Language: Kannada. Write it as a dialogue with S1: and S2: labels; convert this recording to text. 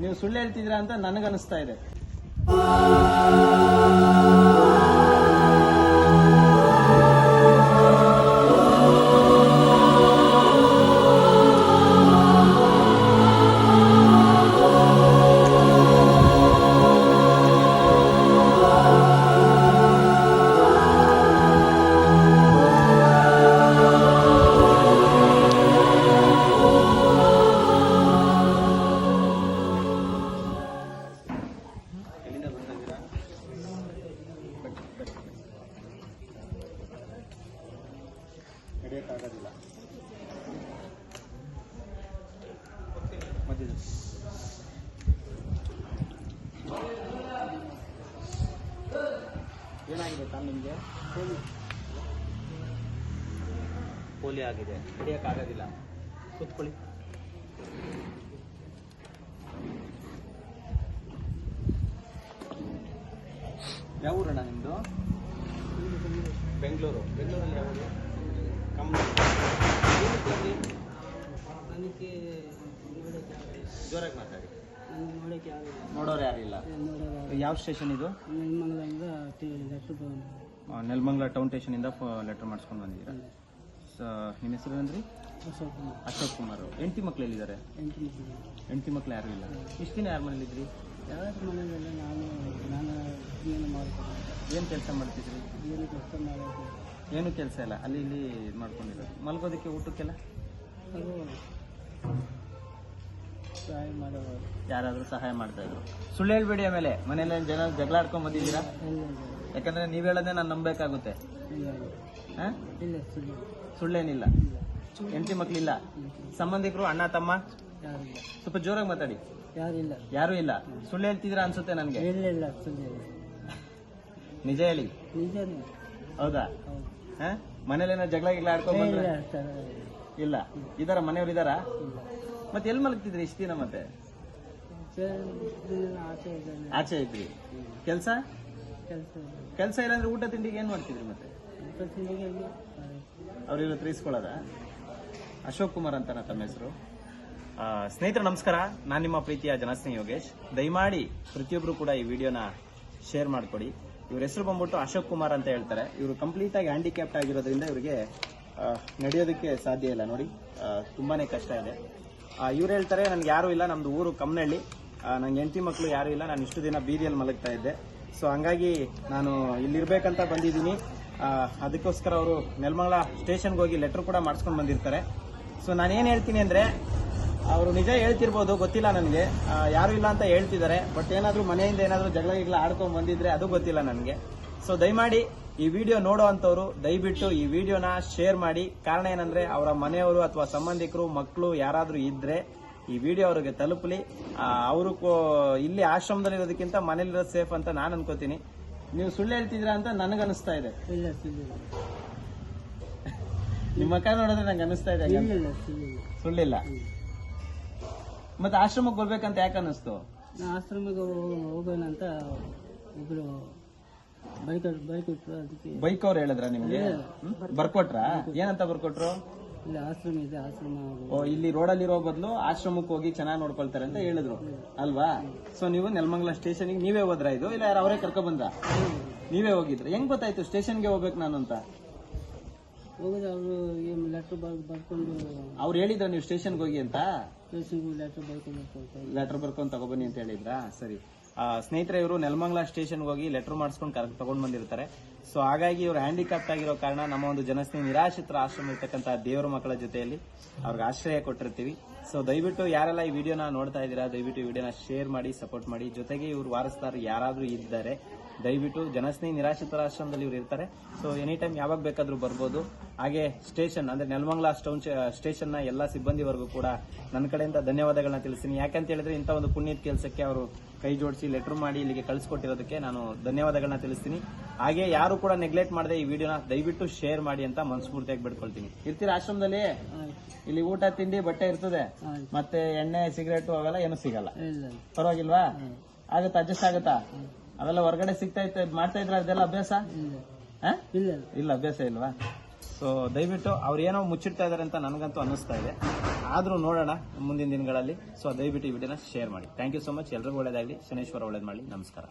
S1: ನೀವು ಸುಳ್ಳು ಹೇಳ್ತಿದ್ದೀರಾ ಅಂತ ನನಗನ್ನಿಸ್ತಾ ಇದೆ. ನಡೆಯೋಕ್ಕಾಗೋದಿಲ್ಲ ಮತ್ತಿದು ಏನಾಗಿದೆ ಕಾಲು ನಿಮಗೆ? ಪೋಲಿಯೋ ಆಗಿದೆ. ಹಿಡಿಯೋಕ್ಕಾಗೋದಿಲ್ಲ. ಕೂತ್ಕೊಳ್ಳಿ. ಯಾವ ಊರಣ್ಣ ನಿಮ್ಮದು ಬೆಂಗಳೂರು. ಬೆಂಗಳೂರಲ್ಲಿ ಯಾವ ಊರು ಕಮ್ಮ
S2: ನನಗೆ
S1: ಜೋರಾಗಿ ಮಾತಾಡಿ
S2: ನನಗೆ ಯಾರಿಲ್ಲ
S1: ನೋಡೋರು ಯಾರಿಲ್ಲ ಯಾವ ಸ್ಟೇಷನ್ ಇದು?
S2: Nelamangala town
S1: station Nelamangala town ಸ್ಟೇಷನಿಂದ letter ಮಾಡಿಸ್ಕೊಂಡು ಬಂದಿದ್ದೀರಾ? ಸ ನಿಮ್ಮ ಹೆಸರು ಏನಂದ್ರಿ?
S2: ಅಶೋಕ್ ಕುಮಾರ್
S1: ಅಶೋಕ್ ಕುಮಾರ್ ಹೆಂಡತಿ ಮಕ್ಳು ಎಲ್ಲಿದ್ದಾರೆ?
S2: ಎಂಟು
S1: ಹೆಂಡತಿ ಮಕ್ಳು ಯಾರು ಇಲ್ಲ? ಇಷ್ಟು ದಿನ ಯಾರ ಮನೇಲಿದ್ರಿ?
S2: ಯಾರ ಮನೆಯಲ್ಲ ನಾನು ನಾನು ಏನು ಮಾಡ್ತೀನಿ
S1: ಏನು ಕೆಲಸ ಮಾಡ್ತಿದ್ರಿ?
S2: ಏನು ಕೆಲಸ ಮಾಡೋದು
S1: ಏನು ಕೆಲಸ ಇಲ್ಲ? ಅಲ್ಲಿ ಇಲ್ಲಿ ಮಾಡ್ಕೊಂಡಿರೋದು. ಮಲ್ಗೋದಕ್ಕೆ ಊಟಕ್ಕೆಲ್ಲ?
S2: ಸಹಾಯ ಮಾಡೋದು.
S1: ಯಾರಾದರೂ ಸಹಾಯ ಮಾಡ್ತಾ ಇದ್ರು? ಸುಳ್ಳು ಹೇಳ್ಬೇಡಿ ಆಮೇಲೆ. ಮನೇಲಿ ಜನ ಜಗಳ ಆಡ್ಕೊಂಡ್ ಬಂದಿದ್ದೀರಾ? ಯಾಕಂದ್ರೆ ನೀವ್ ಹೇಳೋದೇ ನಾನು ನಂಬೇಕಾಗುತ್ತೆ. ಸುಳ್ಳೇನಿಲ್ಲ. ಹೆಂಡತಿ ಮಕ್ಳಿಲ್ಲ. ಸಂಬಂಧಿಕರು ಅಣ್ಣ ತಮ್ಮ? ಸ್ವಲ್ಪ ಜೋರಾಗಿ ಮಾತಾಡಿ.
S2: ಯಾರಿಲ್ಲ
S1: ಯಾರು ಇಲ್ಲ. ಸುಳ್ಳು ಹೇಳ್ತಿದ್ರ ಅನ್ಸುತ್ತೆ ನನಗೆ.
S2: ಇಲ್ಲ ಇಲ್ಲ
S1: ನಿಜ ಹೇಳಿ. ಹೌದಾ.
S2: ಹೌದು
S1: ಹಾ? ಮನೇಲಿ ಏನೋ ಜಗಳ ಗಿಗಳ ಆಡ್ಕೊಂಡ್
S2: ಇಲ್ಲ
S1: ಬಂದ್ರೆ?
S2: ಸರ್.
S1: ಇಲ್ಲ. ಇದಾರ ಮನೆಯವ್ರು ಇದಾರ? ಮತ್ತೆ ಎಲ್ಲಿ ಮಲಗ್ತಿದ್ರಿ ಇಷ್ಟ ದಿನ ಮತ್ತೆ? ಆಚೆ ಇದ್ರಿ. ಕೆಲ್ಸ?
S2: ಕೆಲಸ
S1: ಇಲ್ಲಾಂದ್ರೆ ಊಟ ತಿಂಡಿಗೆ ಏನ್ ಮಾಡ್ತಿದ್ರಿ ಮತ್ತೆ?
S2: ಪ್ರತಿನಿಧಿಗೆ
S1: ಅವ್ರ ಇವತ್ತು ಇಸ್ಕೊಳ್ಳೋದ ಅಶೋಕ್ ಕುಮಾರ್ ಅಂತ ತಮ್ಮ ಹೆಸರು. ಸ್ನೇಹಿತರೆ ನಮಸ್ಕಾರ. ನಾನು ನಿಮ್ಮ ಪ್ರೀತಿಯ ಜನಸ್ನೇಹಿ ಯೋಗೇಶ್. ದಯಮಾಡಿ ಪ್ರತಿಯೊಬ್ರು ಕೂಡ ಈ ವಿಡಿಯೋನ ಶೇರ್ ಮಾಡ್ಕೊಡಿ. ಇವ್ರ ಹೆಸರು ಬಂದ್ಬಿಟ್ಟು ಅಶೋಕ್ ಕುಮಾರ್ ಅಂತ ಹೇಳ್ತಾರೆ. ಇವರು ಕಂಪ್ಲೀಟ್ ಆಗಿ ಹ್ಯಾಂಡಿಕ್ಯಾಪ್ಟ್ ಆಗಿರೋದ್ರಿಂದ ಇವರಿಗೆ ನಡೆಯೋದಕ್ಕೆ ಸಾಧ್ಯ ಇಲ್ಲ. ನೋಡಿ ತುಂಬಾನೇ ಕಷ್ಟ ಇದೆ. ಇವ್ರು ಹೇಳ್ತಾರೆ, ನನ್ಗೆ ಯಾರು ಇಲ್ಲ, ನಮ್ದು ಊರು ಕಮ್ಮನಹಳ್ಳಿ ನಂಗೆ ಹೆಂಡತಿ ಮಕ್ಕಳು ಯಾರು ಇಲ್ಲ, ನಾನು ಇಷ್ಟು ದಿನ ಬೀದಿಯಲ್ಲಿ ಮಲಗ್ತಾ ಇದ್ದೆ. ಸೊ ಹಂಗಾಗಿ ನಾನು ಇಲ್ಲಿರ್ಬೇಕಂತ ಬಂದಿದ್ದೀನಿ. ಅದಕ್ಕೋಸ್ಕರ ಅವರು ನೆಲಮಂಗಲ ಸ್ಟೇಷನ್ಗೆ ಹೋಗಿ ಲೆಟರ್ ಕೂಡ ಮಾಡಿಸ್ಕೊಂಡು ಬಂದಿರ್ತಾರೆ. ಸೊ ನಾನು ಏನು ಹೇಳ್ತೀನಿ ಅಂದರೆ ಅವರು ನಿಜ ಹೇಳ್ತಿರ್ಬೋದು ಗೊತ್ತಿಲ್ಲ ನನಗೆ. ಯಾರು ಇಲ್ಲ ಅಂತ ಹೇಳ್ತಿದ್ದಾರೆ. ಬಟ್ ಏನಾದರೂ ಮನೆಯಿಂದ ಏನಾದರೂ ಜಗಳ ಗಿಗಳ ಆಡ್ಕೊಂಡು ಬಂದಿದ್ರೆ ಅದು ಗೊತ್ತಿಲ್ಲ ನನಗೆ. ಸೊ ದಯಮಾಡಿ ಈ ವಿಡಿಯೋ ನೋಡೋ ಅಂಥವ್ರು ದಯವಿಟ್ಟು ಈ ವಿಡಿಯೋನ ಶೇರ್ ಮಾಡಿ. ಕಾರಣ ಏನಂದ್ರೆ ಅವರ ಮನೆಯವರು ಅಥವಾ ಸಂಬಂಧಿಕರು ಮಕ್ಕಳು ಯಾರಾದರೂ ಇದ್ದರೆ ಈ ವಿಡಿಯೋ ಅವ್ರಿಗೆ ತಲುಪಲಿ. ಅವರು ಇಲ್ಲಿ ಆಶ್ರಮದಲ್ಲಿ ಇರೋದಕ್ಕಿಂತ ಮನೇಲಿರೋದು ಸೇಫ್ ಅಂತ ನಾನು ಅನ್ಕೋತೀನಿ. ನೀವು ಸುಳ್ಳು ಹೇಳ್ತಿದ್ದೀರಾ ಅಂತ ನನಗನ್ನಿಸ್ತಾ ಇದೆ. ನಿಮ್ಮ ಮಕ್ಕ ನೋಡಿದ್ರೆ ನಂಗೆ ಅನಿಸ್ತಾ ಇದೆ
S2: ಸುಳ್ಳಿಲ್ಲ.
S1: ಮತ್ತೆ ಆಶ್ರಮಕ್ಕೆ ಬರ್ಬೇಕಂತ ಯಾಕೆ ಅನ್ನಿಸ್ತು?
S2: ನಾ ಆಶ್ರಮಕ್ಕೆ ಹೋಗೋಣ ಅಂತ ಒಬ್ರು ಬೈಕ್ ಬೈಕ್ ಅದಕ್ಕೆ.
S1: ಬೈಕ್ ಅವ್ರು ಹೇಳಿದ್ರ ನಿಮ್ಗೆ? ಹ್ಮ್? ಬರ್ಕೊಟ್ರ? ಏನಂತ ಬರ್ಕೊಟ್ರು?
S2: ಇಲ್ಲಿ ಆಶ್ರಮ ಇದೆ ಆಶ್ರಮ
S1: ಓ ಇಲ್ಲಿ ರೋಡಲ್ಲಿ ಇರೋ ಬದಲು ಆಶ್ರಮಕ್ಕೆ ಹೋಗಿ ಚೆನ್ನಾಗಿ ನೋಡ್ಕೊಳ್ತಾರೆ ಅಂತ ಹೇಳಿದ್ರು. ಅಲ್ವಾ? ಸೊ ನೀವು ನೆಲಮಂಗಲ ಸ್ಟೇಷನ್ಗೆ ನೀವೇ ಹೋದ್ರ ಇದು? ಇಲ್ಲ ಯಾರು ಅವರೇ ಕರ್ಕೊ ಬಂದ್ರ? ನೀವೇ ಹೋಗಿದ್ರ. ಹೆಂಗ್ ಗೊತ್ತಾಯ್ತು ಸ್ಟೇಷನ್ಗೆ ಹೋಗ್ಬೇಕು ನಾನು ಅಂತ?
S2: ಹೋಗೋದು ಅವರು ಏನು ಲೆಟ್ರ್ ಬರ್ಕೊಂಡು
S1: ಅವ್ರು ಹೇಳಿದ್ರ ನೀವು ಸ್ಟೇಷನ್ಗೆ ಹೋಗಿ ಅಂತ?
S2: ಲೆಟ್ರ್ ಬರ್ಕೊಂಡು
S1: ಲೆಟರ್ ತಗೊಬನ್ನಿ ಅಂತ ಹೇಳಿದ್ರಾ? ಸರಿ. ಸ್ನೇಹಿತರೆ, ಇವರು ನೆಲಮಂಗ್ಲ ಸ್ಟೇಷನ್ಗೆ ಹೋಗಿ ಲೆಟರ್ ಮಾಡಿಸ್ಕೊಂಡು ಕರೆಕ್ಟ್ ತಗೊಂಡ್ ಬಂದಿರ್ತಾರೆ. ಸೊ ಹಾಗಾಗಿ ಇವರು ಹ್ಯಾಂಡಿಕ್ಯಾಪ್ಟ್ ಆಗಿರೋ ಕಾರಣ ನಮ್ಮ ಒಂದು ಜನಸ್ನೇಹಿ ನಿರಾಶ್ರಿತರ ಆಶ್ರಮ ಇರ್ತಕ್ಕಂಥ ದೇವರ ಮಕ್ಕಳ ಜೊತೆಯಲ್ಲಿ ಅವ್ರಿಗೆ ಆಶ್ರಯ ಕೊಟ್ಟಿರ್ತೀವಿ. ಸೊ ದಯವಿಟ್ಟು ಯಾರೆಲ್ಲ ಈ ವಿಡಿಯೋನ ನೋಡ್ತಾ ಇದ್ದೀರಾ, ದಯವಿಟ್ಟು ಈ ವಿಡಿಯೋನ ಶೇರ್ ಮಾಡಿ ಸಪೋರ್ಟ್ ಮಾಡಿ. ಜೊತೆಗೆ ಇವ್ರು ವಾರಸ್ತಾರ ಯಾರಾದರೂ ಇದ್ದಾರೆ ದಯವಿಟ್ಟು ಜನಸ್ನೇಹಿ ನಿರಾಶ್ರಿತರ ಆಶ್ರಮದಲ್ಲಿ ಇವ್ರು ಇರ್ತಾರೆ. ಸೊ ಎನಿ ಟೈಮ್ ಯಾವಾಗ ಬೇಕಾದ್ರೂ ಬರ್ಬೋದು. ಹಾಗೆ ಸ್ಟೇಷನ್ ಅಂದ್ರೆ ನೆಲಮಂಗ್ಲ ಸ್ಟೌನ್ ಸ್ಟೇಷನ್ನ ಎಲ್ಲ ಸಿಬ್ಬಂದಿವರೆಗೂ ಕೂಡ ನನ್ನ ಕಡೆಯಿಂದ ಧನ್ಯವಾದಗಳನ್ನ ತಿಳಿಸ್ತೀನಿ. ಯಾಕಂತ ಹೇಳಿದ್ರೆ ಇಂಥ ಒಂದು ಪುಣ್ಯದ ಕೆಲಸಕ್ಕೆ ಅವರು ಕೈ ಜೋಡಿಸಿ ಲೆಟರ್ ಮಾಡಿ ಇಲ್ಲಿಗೆ ಕಳಿಸ್ಕೊಟ್ಟಿರೋದಕ್ಕೆ ನಾನು ಧನ್ಯವಾದಗಳನ್ನ ತಿಳಿಸ್ತೀನಿ. ಹಾಗೆ ಯಾರು ಕೂಡ ನೆಗ್ಲೆಕ್ಟ್ ಮಾಡದೆ ಈ ವಿಡಿಯೋನ ದಯವಿಟ್ಟು ಶೇರ್ ಮಾಡಿ ಅಂತ ಮನಸ್ಫೂರ್ತಿಯಾಗಿ ಬಿಡ್ಕೊಳ್ತೀನಿ. ಇರ್ತೀರಾ ಆಶ್ರಮದಲ್ಲಿ? ಇಲ್ಲಿ ಊಟ ತಿಂಡಿ ಬಟ್ಟೆ ಇರ್ತದೆ. ಮತ್ತೆ ಎಣ್ಣೆ ಸಿಗರೇಟ್ ಅವೆಲ್ಲ ಏನು ಸಿಗಲ್ಲ. ಪರವಾಗಿಲ್ವಾ? ಆಗುತ್ತಾ ಅಡ್ಜಸ್ಟ್ ಆಗುತ್ತಾ? ಅವೆಲ್ಲ ಹೊರಗಡೆ ಸಿಗ್ತಾ ಇತ್ತು ಮಾಡ್ತಾ ಇದ್ರ ಅದೆಲ್ಲ ಅಭ್ಯಾಸ?
S2: ಇಲ್ಲ.
S1: ಅಭ್ಯಾಸ ಇಲ್ವಾ? ಸೊ ದಯವಿಟ್ಟು ಅವ್ರು ಏನೋ ಮುಚ್ಚಿಡ್ತಾ ಇದಾರೆ ಅಂತ ನನಗಂತೂ ಅನ್ನಿಸ್ತಾ ಇದೆ. ಆದರೂ ನೋಡೋಣ ಮುಂದಿನ ದಿನಗಳಲ್ಲಿ. ಸೊ ದಯವಿಟ್ಟು ಈ ವಿಡಿಯೋನ ಶೇರ್ ಮಾಡಿ. ಥ್ಯಾಂಕ್ ಯು ಸೊ ಮಚ್ ಎಲ್ರಿಗೂ ಒಳ್ಳೇದಾಗಲಿ. ಶನೇಶ್ವರ ಒಳ್ಳೇದು ಮಾಡಿ ನಮಸ್ಕಾರ.